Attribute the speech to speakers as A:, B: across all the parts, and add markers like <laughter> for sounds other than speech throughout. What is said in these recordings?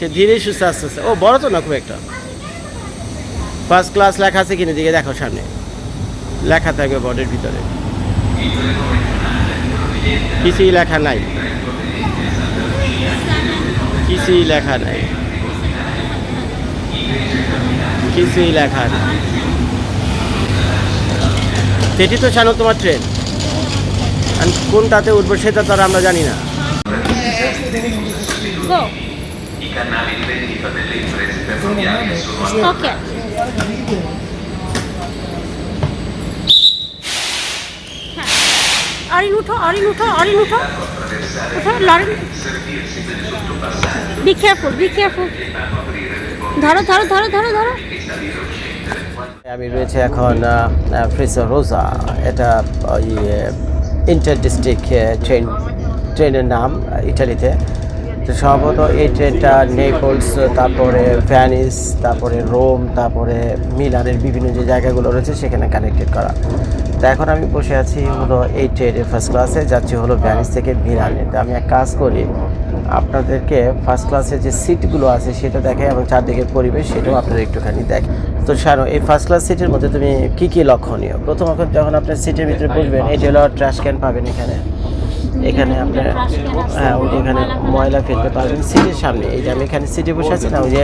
A: সে ধীরে সুস্থ আস্তে আস্তে ও, বড় তো না খুব একটা। ফার্স্ট ক্লাস লেখা আছে কিনা দিকে দেখো সামনে। লেখা থাকবে বোর্ডের ভিতরে। কিছুই লেখা নাই। কিছুই লেখা নাই। কিছুই লেখা নেই। সেটি তো জানো তোমার ট্রেন কোনটাতে উঠবো সেটা তো আমরা জানি না.
B: I canali di vendita delle imprese ferroviarie sono
C: Ok. Arin উঠো আরিন উঠো আরিন উঠো উঠো Larin be careful be careful ধরো ধরো ধরো ধরো ধরো
A: আমি রয়েছে এখন ফ্রিসো রোজা এটা ইন্টার ডিস্ট্রিক্ট ট্রেন ট্রেনের নাম ইটালিতে তো সম্ভবত এই ট্রেনটা নেপলস তারপরে ভ্যানিস তারপরে রোম তারপরে মিলানের বিভিন্ন যে জায়গাগুলো রয়েছে সেখানে কানেক্টেড করা। তো এখন আমি বসে আছি হলো এই ট্রেনের ফার্স্ট ক্লাসে যাচ্ছি হলো ভ্যানিস থেকে মিলানে তো আমি এক কাজ করি, আপনাদেরকে ফার্স্ট ক্লাসে যে সিটগুলো আছে সেটা দেখে এবং চারদিকের পরিবেশ সেটাও আপনারা একটুখানি দেখ তো সারো, এই ফার্স্ট ক্লাস সিটের মধ্যে তুমি কী কী লক্ষণীয়? প্রথমত যখন আপনার সিটের ভিতরে বসবেন এই যে হলো ট্রাশ ক্যান পাবেন এখানে। এখানে আপনার হ্যাঁ এখানে ময়লা ফেলতে পারবেন সিটের সামনে। এই যে আমি এখানে সিটে বসে আছি না, ওই যে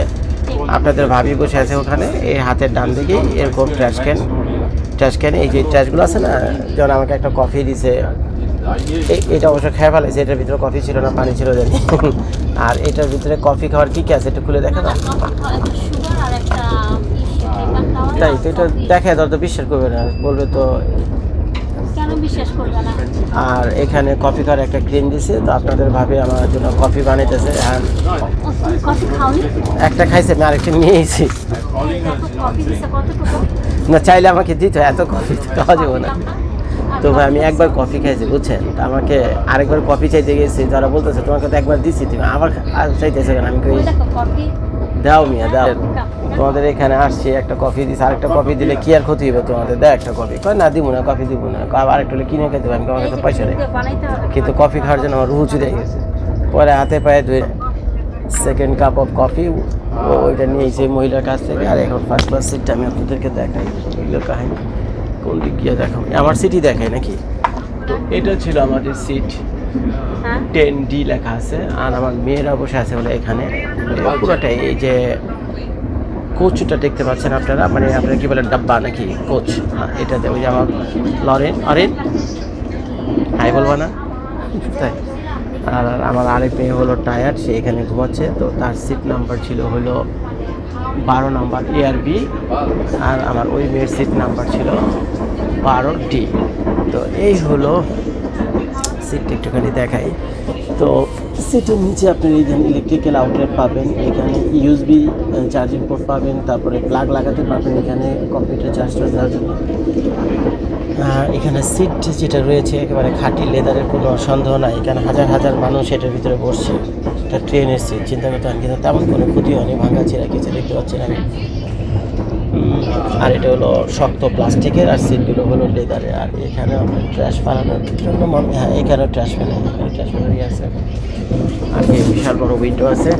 A: আপনাদের ভাবি বসে আছে ওখানে, এই হাতের ডান দিকেই এরকম ট্রাশ ক্যান ট্রাশ ক্যান এই যে ট্রাশগুলো আছে না যেমন আমাকে একটা কফি দিছে। এটা অবশ্য খেয়ে ফেলেছে, এটার ভিতরে কফি ছিল না, পানি ছিল জানি। <laughs> আর এটার ভিতরে কফি খাওয়ার কি কি আছে একটু খুলে দেখা না? তাই তো, এটা দেখে তো বিশ্বাস করবে না, বলবে তো
C: কেন বিশ্বাস করবে না
A: আর এখানে কফি খাওয়ার একটা ক্রিম দিছে তো আপনাদের ভাবে আমার জন্য কফি বানাইতেছে। একটা খাইছে আমি আরেকটা নিয়েছি। না চাইলে আমাকে দিত এত কফি খাওয়া যাবে না। তো ভাই আমি একবার কফি খাইছি বুঝছেন? তা আমাকে আরেকবার কফি চাইতে গেছি তারা বলতেছে তোমাকে তো একবার দিছি তুমি আবার চাইতেছে কেন? আমি কই
C: কফি
A: দাও মিয়া, দাও। তোমাদের এখানে আসছি, একটা কফি দিস আরেকটা কফি দিলে কি আর ক্ষতি হবে তোমাদের? দাও একটা কফি কয়, না, দিব না কফি দিব না। একটা হলে কিনে খেতে পারি আমার কাছে পয়সা নেই। কিন্তু কফি খাওয়ার জন্য আমার রুহু চুরে গেছে। পরে হাতে পায়ে ধুয়ে সেকেন্ড কাপ অফ কফি ওইটা এই মহিলার কাছ থেকে, আর এখন ফার্স্ট ক্লাস সিটটা আমি আপনাদেরকে দেখাই। এগুলো কাহিনি। কোন দিক গিয়ে দেখাবো? আমার সিটই দেখাই নাকি? তো এটা ছিল আমাদের সিট টেন ডি লেখা আছে, আর আমার মেয়েরা বসে আছে বলে এখানে। পুরোটাই এই যে কোচটা দেখতে পাচ্ছেন আপনারা মানে আপনারা কি বলেন ডাব্বা নাকি? কোচ। হ্যাঁ এটাতে ওই যে আমার লরেন। অরেন? হাই বলব না? তাই। আর আমার আরেক মেয়ে হলো টায়ার, সে এখানে ঘুমাচ্ছে। তো তার সিট নাম্বার ছিল হলো বারো নাম্বার এআরবি আর আমার ওই মেয়ের সিট নাম্বার ছিল বারো ডি তো এই হলো সিটটা একটুখানি দেখাই। তো সিটের নিচে আপনি এই যে ইলেকট্রিক্যাল আউটলেট পাবেন, এখানে ইউএসবি চার্জিং পোর্ট পাবেন, তারপরে প্লাগ লাগাতে পারবেন এখানে কম্পিউটার চার্জ দেওয়ার জন্য। এখানে সিট যেটা রয়েছে, একেবারে খাঁটি লেদারের কোনো সন্দেহ নাই, এখানে হাজার হাজার মানুষ এটার ভিতরে বসছে। এটা ট্রেনের সিট চিন্তা করতে কিন্তু তেমন কোনো ক্ষতি হয়নি, ভাঙা ছেঁড়া কিছু দেখতে পাচ্ছেন আমি আর এটা হলো শক্ত প্লাস্টিকের আর সিটগুলো হলো লেদারের। আর এখানে আপনার ট্র্যাশ ফালানোর জন্য মনে হ্যাঁ এখানে ট্র্যাশ ফেলে এখানে ট্র্যাশ ফেলারই আছে। আর এই বিশাল বড় উইন্ডো আছে,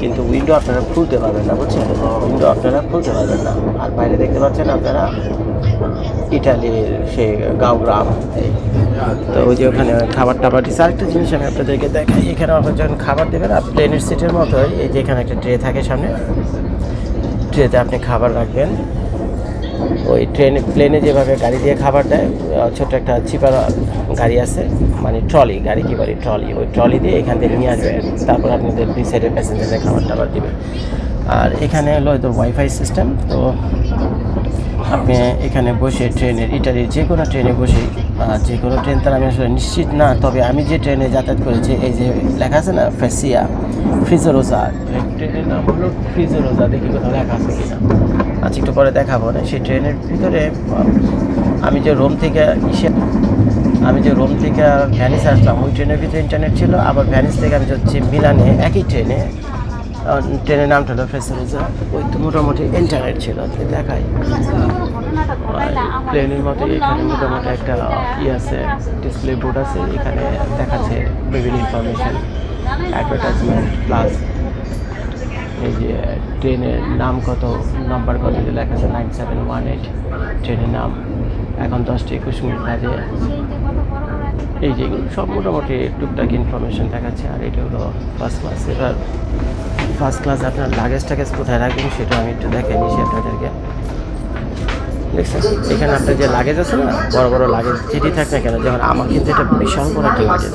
A: কিন্তু উইন্ডো আপনারা খুলতে পারবেন না, বুঝছেন? উইন্ডো আপনারা খুলতে পারবেন না। আর বাইরে দেখতে পাচ্ছেন আপনারা ইটালির সে গাঁও গ্রাম তো ওই যে ওখানে খাবার টাবার দিচ্ছে আরেকটা জিনিস আমি আপনাদেরকে দেখাই এখানে আপনার যখন খাবার দেবেন, আর প্লেনের সিটের মতোই, এই যে এখানে একটা ট্রে থাকে সামনে। ট্রেতে আপনি খাবার রাখবেন। ওই ট্রেনে প্লেনে যেভাবে গাড়ি দিয়ে খাবার দেয় ছোট একটা চিপার গাড়ি আছে মানে ট্রলি গাড়ি কি বলি ট্রলি ওই ট্রলি দিয়ে এখান থেকে নিয়ে আসবে, তারপর আপনাদের দুই সাইডের প্যাসেঞ্জারদের খাবার টাবার দেবেন। আর এখানে হলো ওয়াইফাই সিস্টেম তো আপনি এখানে বসে ট্রেনের ইটালির যে কোনো ট্রেনে বসে যে কোনো ট্রেন তার আমি আসলে নিশ্চিত না। তবে আমি যে ট্রেনে যাতায়াত করেছি, এই যে লেখা আছে না ফেসিয়া ফ্রিজোরোজা ট্রেনের নাম হলো ফ্রিজোরোজা দেখি কোথাও লেখা আছে কিনা। আচ্ছা একটু পরে দেখাবো না। সেই ট্রেনের ভিতরে, আমি যে রোম থেকে ইসে আমি যে রোম থেকে ভ্যানিস আসলাম, ওই ট্রেনের ভিতরে ইন্টারনেট ছিল। আবার ভ্যানিস থেকে আমি যাচ্ছি মিলানে, একই ট্রেনে ট্রেনের নামটা হলো ফেসিলিজা ওই তো মোটামুটি ইন্টারনেট ছিল
C: আমার
A: প্লেনের মতো এখানে মোটামুটি একটা ই আছে ডিসপ্লে বোর্ড আছে, এখানে দেখাচ্ছে বিভিন্ন ইনফরমেশন অ্যাডভার্টাইজমেন্ট প্লাস এই যে ট্রেনের নাম কত নাম্বার কত যে লেখা আছে নাইন সেভেন ওয়ান এইট ট্রেনের নাম। এখন দশটা একুশ মিনিট বাজে। এই যেগুলো সব মোটামুটি টুকটাক ইনফরমেশন দেখাচ্ছে, আর এটা হলো ফার্স্ট ক্লাস এবার ফার্স্ট ক্লাস আপনার লাগেজ টাগেজ কোথায় রাখবেন সেটা আমি একটু দেখাই নিয়েছি আপনাদেরকে। দেখছেন? এখানে আপনার যে লাগেজ আছে না, বড় বড় লাগেজ যেটি থাক না কেন যেমন আমার কিন্তু এটা বিশাল বড় একটা লাগেজ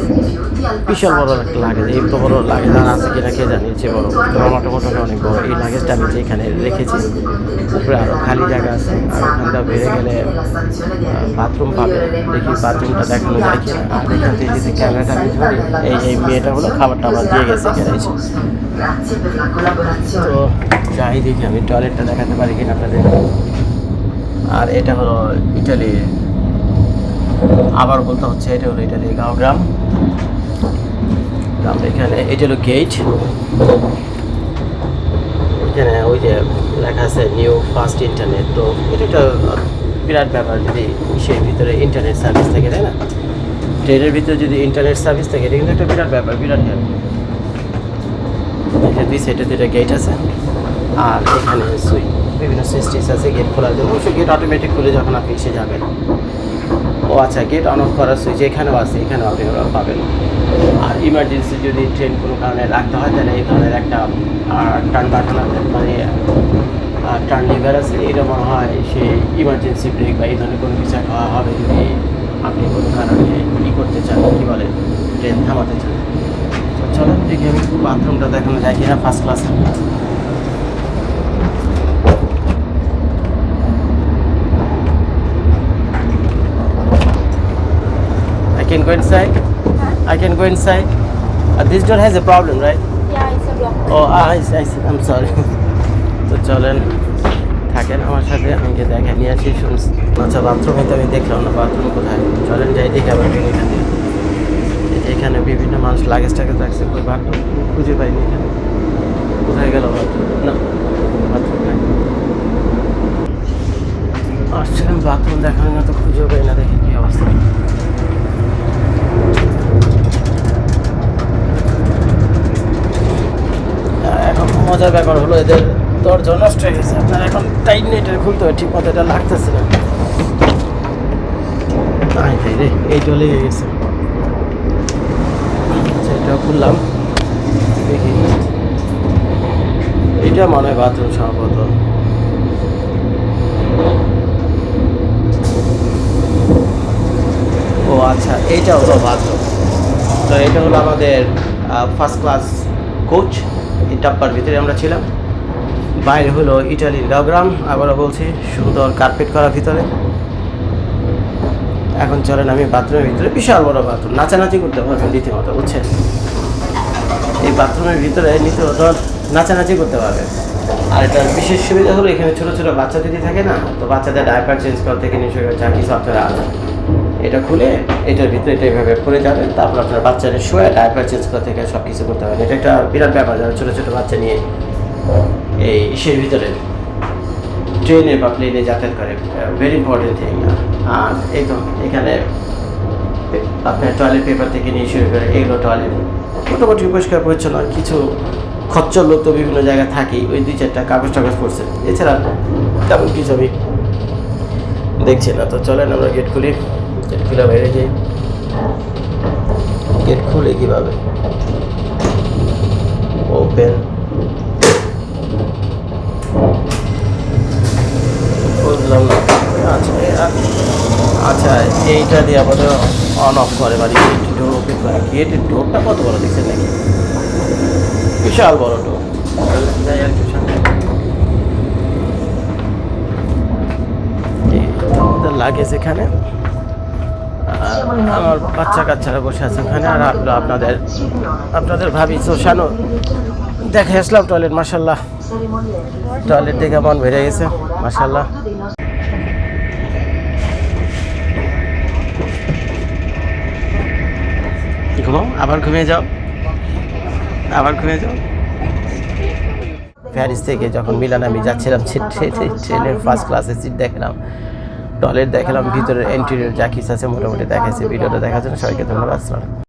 A: বিশাল বড় একটা লাগেজ এই তো বড় লাগেজ আর আছে কিনা কে জানি যে বড়। মোটামুটি অনেক বড়। এই লাগেজটা আমি যেখানে রেখেছি, উপরে আরও খালি জায়গা আছে, আর ওখানটা বেড়ে গেলে বাথরুম পাবে। দেখি বাথরুমটা দেখানো যায় কিনা। আর এখান থেকে যদি ক্যামেরাটা আমি ধরি, এই এই মেয়েটা হলো খাবার টাবার দিয়ে গেছে এখানে এসে. তো যাই দেখি, আমি টয়লেটটা দেখাতে পারি কিনা আপনাদের। আর এটা হলো ইটালি, আবার বলতে হচ্ছে এটা হলো ইটালি গাঁও গ্রাম। গ্রাম এখানে, এটা হলো গেট এখানে ওই যে লেখা আছে নিউ ফার্স্ট ইন্টারনেট তো এটা একটা বিরাট ব্যাপার যদি সেই ভিতরে ইন্টারনেট সার্ভিস থাকে, তাই না? ট্রেনের ভিতরে যদি ইন্টারনেট সার্ভিস থাকে, এটা কিন্তু একটা বিরাট ব্যাপার, বিরাট যে দুই সাইডে দুইটা গেট আছে, আর এখানে সুই বিভিন্ন সুইচ আছে গেট খোলার জন্য। অবশ্যই গেট অটোমেটিক খুলে যখন আপনি এসে যাবেন। ও আচ্ছা গেট অন অফ করার সুইচ এখানেও আছে, এখানেও আপনি পাবেন। আর ইমার্জেন্সি যদি ট্রেন কোনো কারণে রাখতে হয়, তাহলে এই ধরনের একটা টার্ন বাটন মানে টার্ন লিভার আছে। এটা মনে হয় সেই ইমার্জেন্সি ব্রেক বা এই ধরনের কোনো কিছু একটা হবে যদি আপনি কোনো কারণে ই করতে চান, কী বলে ট্রেন থামাতে চান। চলো দেখি আমি বাথরুমটা দেখানো যায় কিনা first class I can go inside. I can go inside. Uh, this door has a problem, right?
C: Yeah, it's a block.
A: Oh, I, I, I'm sorry. <laughs> তো চলেন থাকেন আমার সাথে আমি যে দেখে নিয়ে আসি শুনছি আচ্ছা বাথরুমে তো আমি দেখলাম না বাথরুম কোথায় চলেন যাই দেখে আবার এখান এখানে বিভিন্ন মানুষ লাগেজ টাগেজ রাখছে কই বাথরুম খুঁজে পাইনি এখানে কোথায় গেল না নাই। আসছিলাম বাথরুম দেখানোর মতো খুঁজেও পাই না, দেখি কি অবস্থা। এখন মজার ব্যাপার হলো, এদের দরজা নষ্ট হয়ে গেছে। আপনার এখন টাইট নেটের খুলতে হবে, ঠিক মতো এটা লাগতেছে না। আই ভাই রে এইটা লেগে গেছে। আচ্ছা এটাও খুললাম। দেখি। এটা মনে হয় বাথরুম সম্ভবত। ও আচ্ছা এইটা হলো বাথরুম। তো এটা হলো আমাদের ফার্স্ট ক্লাস কোচ এই ডাব্বার ভিতরে আমরা ছিলাম। বাইরে হলো ইটালির গাওগ্রাম আবারও বলছি, সুন্দর কার্পেট করা ভিতরে। এখন চলেন আমি বাথরুমের ভিতরে, বিশাল বড় বাথরুম। নাচানাচি করতে পারবেন রীতিমতো, বুঝছেন? এই বাথরুমের ভিতরে রীতিমতো নাচানাচি করতে পারবেন আর এটার বিশেষ সুবিধা হলো এখানে ছোটো ছোটো বাচ্চা যদি থাকে না, তো বাচ্চাদের ডাইপার চেঞ্জ করা থেকে নিশ্চয়ই যা কিছু আপনারা এটা খুলে এটার ভিতরে এটা এইভাবে পরে যাবেন তারপর আপনার বাচ্চাদের শুয়ে ডাইপার চেঞ্জ করা থেকে সব কিছু করতে পারেন এটা একটা বিরাট ব্যাপার যারা ছোটো ছোটো বাচ্চা নিয়ে এই ইসের ভিতরে ট্রেনে বা প্লেনে যাতায়াত করে ভেরি ইম্পর্টেন্ট থিং আর এই তো এখানে আপনার টয়লেট পেপার থেকে নিয়ে শুরু করে এগুলো টয়লেট মোটামুটি পরিষ্কার পরিচ্ছন্ন কিছু খচ্চর লোক তো বিভিন্ন জায়গায় থাকেই, ওই দুই চারটা কাগজ টাগজ করছে এছাড়া তেমন কিছু আমি দেখছি না, তো চলেন আমরা গেট খুলি। গেট খুলে বাইরে যাই। গেট খুলে কীভাবে? ওপেন বুঝলাম না। আচ্ছা আচ্ছা এইটা দিয়ে আমাদের অন অফ করে মানে গেট ডোর ওপেন করে। গেটের ডোরটা কত বড় দেখছেন নাকি? বিশাল বড় আমাদের লাগেজ এখানে। আমার বাচ্চা কাচ্চারা বসে আছে ওখানে, আর আপনাদের আপনাদের ভাবি সোশানো দেখে আসলাম টয়লেট মাসাল্লাহ টয়লেট দেখে মন ভরে গেছে মাসাল্লাহ ঘুমাও, আবার ঘুমিয়ে যাও। আবার ঘুরে যাও। প্যারিস থেকে যখন মিলান আমি যাচ্ছিলাম ট্রেনের ফার্স্ট ক্লাসে সিট দেখলাম। টয়লেট দেখলাম, ভিতরের এন্ট্রির যা কিছু আছে মোটামুটি দেখাচ্ছে ভিডিওটা দেখার জন্য সবাইকে ধন্যবাদ